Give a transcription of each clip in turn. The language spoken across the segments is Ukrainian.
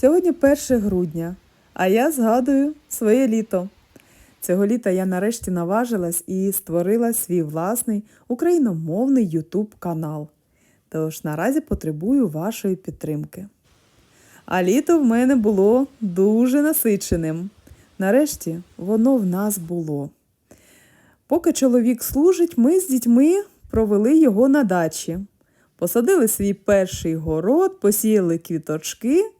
Сьогодні 1 грудня, а я згадую своє літо. Цього літа я нарешті наважилась і створила свій власний україномовний YouTube канал. Тож наразі потребую вашої підтримки. А літо в мене було дуже насиченим. Нарешті воно в нас було. Поки чоловік служить, ми з дітьми провели його на дачі. Посадили свій перший город, посіяли квіточки,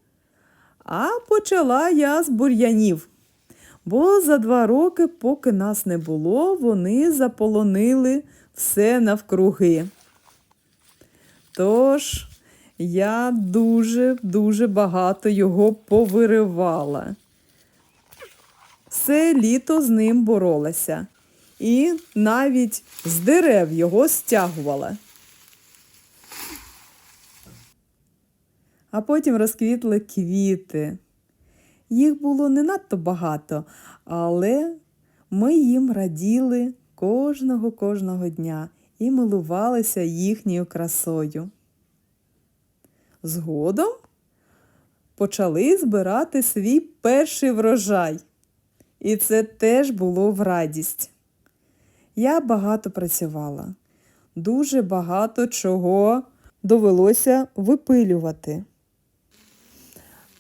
а почала я з бур'янів. Бо за два роки, поки нас не було, вони заполонили все навкруги. Тож я дуже-дуже багато його повиривала. Все літо з ним боролася і навіть з дерев його стягувала. А потім розквітли квіти. Їх було не надто багато, але ми їм раділи кожного кожного дня і милувалися їхньою красою. Згодом почали збирати свій перший врожай. І це теж було в радість. Я багато працювала, дуже багато чого довелося випилювати.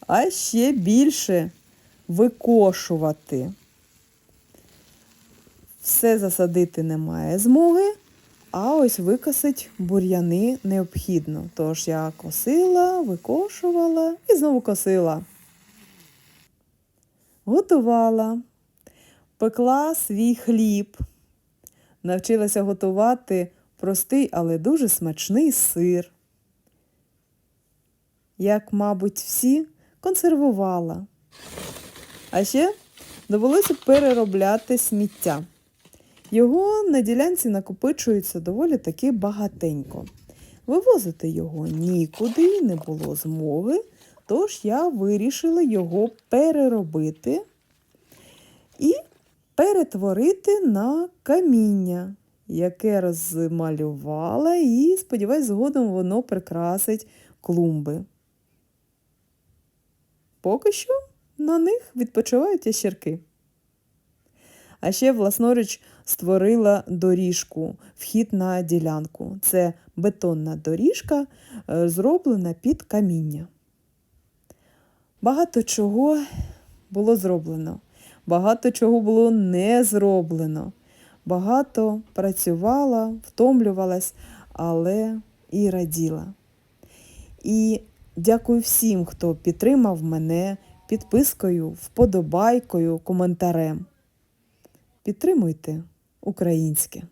А ще більше викошувати. Все засадити немає змоги, а ось викосить бур'яни необхідно. Тож я косила, викошувала і знову косила. Готувала, пекла свій хліб, навчилася готувати простий, але дуже смачний сир. Як, мабуть, всі консервувала. А ще довелося переробляти сміття. Його на ділянці накопичується доволі таки багатенько. Вивозити його нікуди не було змоги, тож я вирішила його переробити і перетворити на каміння, яке розмалювала, і, сподіваюсь, згодом воно прикрасить клумби. Поки що на них відпочивають ящерки. А ще власноруч створила доріжку, вхід на ділянку. Це бетонна доріжка, е, зроблена під каміння. Багато чого було зроблено, багато чого було не зроблено. Багато працювала, втомлювалась, але і раділа. І дякую всім, хто підтримав мене підпискою, вподобайкою, коментарем. Підтримуйте українське.